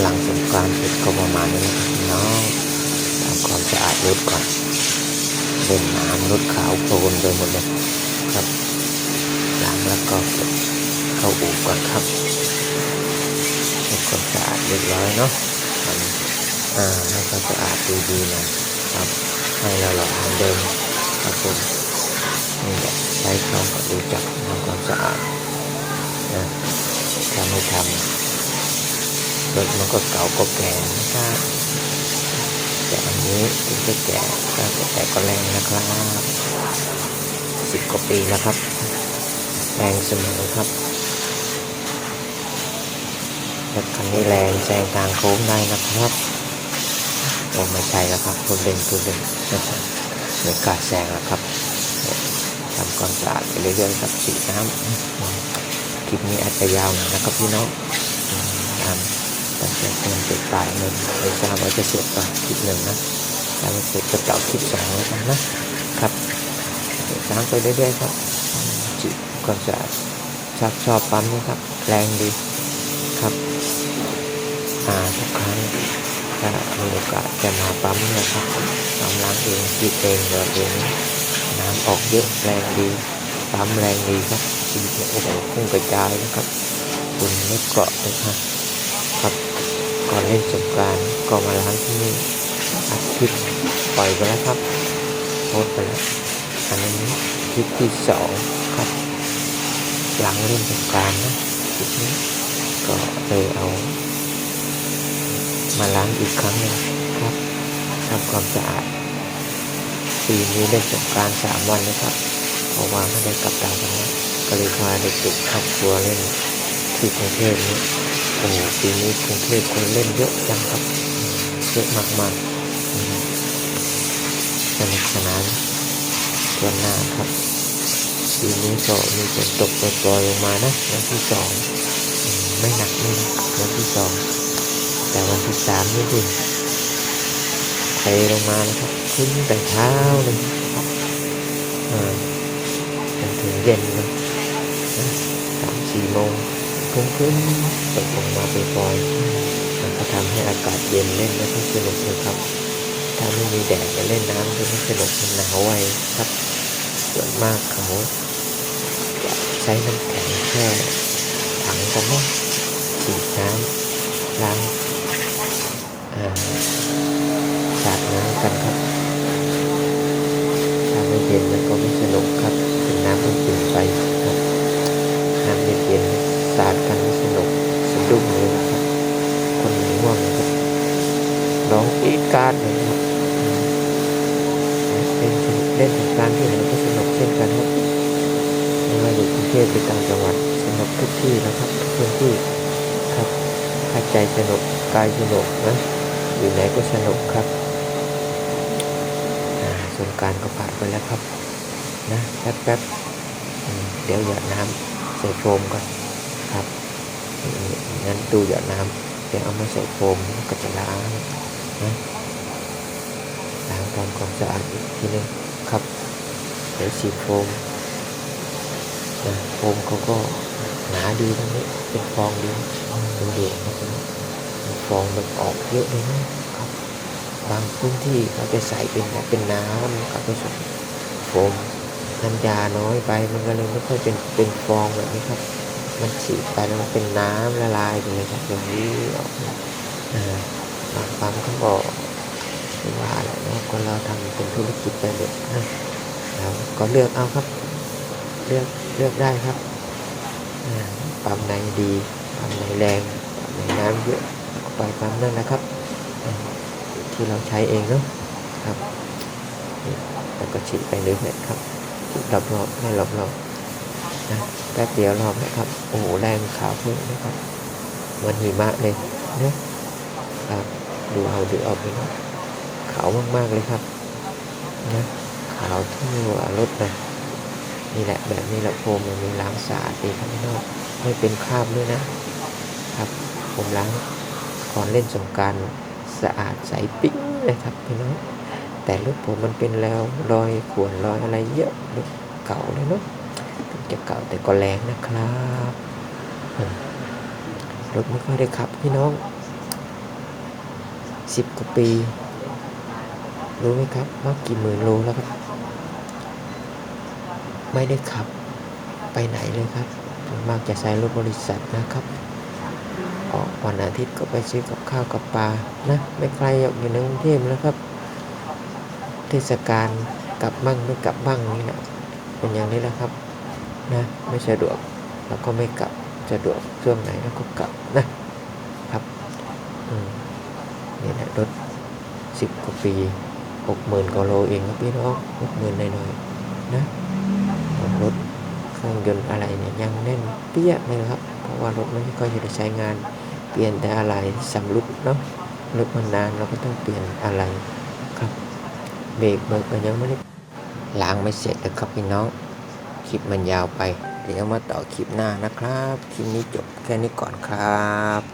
หลังสงกรารเสร็จก็ประมาณนี้นะครับน้องทำความสะอาดรถก่อนเล่นน้ำรถขาวโพลนไปหมดเลยครับล้างแล้วก็เก็บเข้าอู่ก่อนครับทำความสะอาดเรียบร้อยเนาะทำอ่าให้เขาสะอาดดีๆนะครับให้เราหล่อเหมือนเดิม รถมันก็เก่าก็แก่นะครับแต่อันนี้ถึงจะแก่ก็แต่ก็แรงนะครับสิบกว่าปีแล้วครับ แรงเสมอครับรถคันนี้แรงแซงทางโค้งได้นะครับโอ้ไม่ใช่แล้วครับคุณเล่นคุณเล่นไม่กล้าแซงแล้วครับทำความสะอาดไปเรื่อยๆครับฉีดน้ำคลิปนี้อาจจะยาวหน่อยนะครับพี่น้องตาม ตั้งแต่เริ่มติดตายเลยไม่ทราบว่าจะเสร็จก่อนคลิปหนึ่งนะถ้าไม่เสร็จก็เก่าคลิปสองแล้วกันนะครับล้างไปเรื่อยๆครับจิตก็จะชอบชอบปั๊มนี่ครับ แรงดีครับอ่าทุกครั้งถ้ามีโอกาสจะมาปั๊มนะครับปั๊มล้างเองจิตเองเราเองน้ำออกเยอะแรงดีปั๊มแรงดีครับจิตโอ้โหพุ่งกระจายนะครับคุณไม่เกาะเลยครับ ครับ ก่อนเล่นสงการก็มาล้างที่นี่อัดคลิปปล่อยไปแล้วครับโพสไปแล้วอันนี้คลิปที่สองครับ หลังเล่นสงการนะคลิปนี้ก็เลยเอา มาล้างอีกครั้งหนึงครับทำความสะอาดปีนี้เล่นสงการสามวันนะครับเพราะว่าไม่ได้กลับต่างจังหวัดก็เลยพาเด็กๆครอบครัวเล่นที่กรุงเทพนี้ อ้โหปีนี้กรุงเทพคนเล่นเยอะจังครับ เยอะมากๆอืมสนุกสนานทั่วหน้าครับปีนี้ก็มีฝนตกโปรยๆลงมานะวันที่สองไม่หนักไม่หนักวันที่สองแต่วันที่สามนี่ดิเทลงมานะครับขึ้นแต่เช้าเลยครับอ่าจนถึงเย็นเลยสามสี่โมง ครึ้มๆตกลงมาเปล่อยๆมันก็ทำให้อากาศเย็นเล่นไม่ค่อยสนุกเลยครับ ถ้าไม่มีแดดจะเล่นน้ำก็ไม่สนุกมันหนาวไวครับ ส่วนมากเขาจะใช้น้ำแข็งแค่ถังกันนะฉีดน้ำล้างอ่าสาดน้ำกันครับ ถ้าไม่เย็นมันก็ไม่สนุกครับเป็นน้ำอุ่นๆไปครับ น้ำเย็นๆสาดกันไม่สนุกสะดุ้งเลยนะครับ คนง่วงนะครับร้ องอีการดเลยครับเล่นสนุกเล่นสงการที่ไหนก็สนุกเช่นกันครับไม่ว่าอยู่กรุงเทพหรือต่างจังหวัดสนุกทุกที่นะครับทุกพื้นที่ครับถ้าใจสนุกกายสนุกนะอยู่ไหนก็สนุกครับอ่าสงการก็ผ่านไปแล้วครับนะแป๊บๆอืมเดี๋ยวหยดน้ำใส่โฟมก่อนครับงั้นดูหยดน้ำเดี๋ยวเอามาใส่โฟมก็จะล้าง นะล้างทำความสะอาดอีกทีนึงครับ เดี๋ยวฉีดโฟมนะโฟมเขาก็หนาดีตรงนี้เป็นฟองดีดูดูนะครับฟองมันออกเยอะเลยนะครับ บางพื้นที่เขาจะใส่เป็นแบบเป็นน้ำกับผสมโฟมน้ำยาน้อยไปมันก็เลยไม่ค่อยเป็นเป็นฟองแบบนี้ครับ มันฉีดไปแล้วมันเป็นน้ำละลายไปเลยครับอย่างนี้ออกอ่า บางปั๊มเขาบอกว่าแหละเนาะคนเราทำเป็นธุรกิจไปเลยนะเราก็เลือกเอาครับ เลือกเลือกได้ครับปั๊มไหนดีปั๊มไหนแรงปั๊มไหนน้ำเยอะไปปั๊มนั่นนะครับ ที่เราใช้เองเนาะครับแล้วก็ฉีดไปเรื่อยๆครับรอบรอบๆให้รอบรอบๆนะแป๊บเดียวรอบนะครับโอ้โหแรงขาวเพิ่มนะครับมือนหิมะเลยนะครับ ดูเอาดูเอาไปนะขาวมากๆเลยครับนะขาวทั่วรถเลยนี่แหละแบบนี้แหละโฟมมันมีล้างสะอาดดีครับพี่น้องไม่เป็นคราบด้วยนะครับ ผมล้างก่อนเล่นสงการสะอาดใสปิ๊งเลยครับพี่น้องแต่รถผมมันเป็นแล้วรอยข่วนรอยอะไรเยอะรถเก่าเลยเนาะถึงจะเก่าแต่ก็แรงนะครับรถไม่ค่อยได้ขับพี่น้อง สิบกว่าปี รู้ไหมครับว่ากี่หมื่นโลแล้วครับ ไม่ได้ขับ ไปไหนเลยครับมากจะใช้รถบริษัทนะครับออกวันอาทิตย์ก็ไปซื้อกับข้าวกับปลานะ ไม่ไกลออกอยู่ในกรุงเทพแล้วครับ เทศกาลกลับบ้างไม่กลับบ้างนี่แหละเป็นอย่างนี้แหละครับนะไม่สะดวกเราก็ไม่กลับสะดวกช่วงไหนเราก็กลับนะครับ อืม นี่แหละรถสิบกว่าปีหกหมื่นกว่าโลเองครับพี่น้องหกหมื่นหน่อยๆนะรถเครื่องยนต์อะไรเนี่ยยังแน่นเปี้ยเลยครับ เพราะว่ารถไม่ค่อยจะใช้งาน เปลี่ยนแต่อะไรสำรุดเนาะรถมันนานเราก็ต้องเปลี่ยนอะไรครับเบรกเบิกก็ยังไม่ได้ล้างไม่เสร็จนะครับพี่น้องคลิปมันยาวไป เดี๋ยวมาต่อคลิปหน้านะครับ คลิปนี้จบแค่นี้ก่อนครับ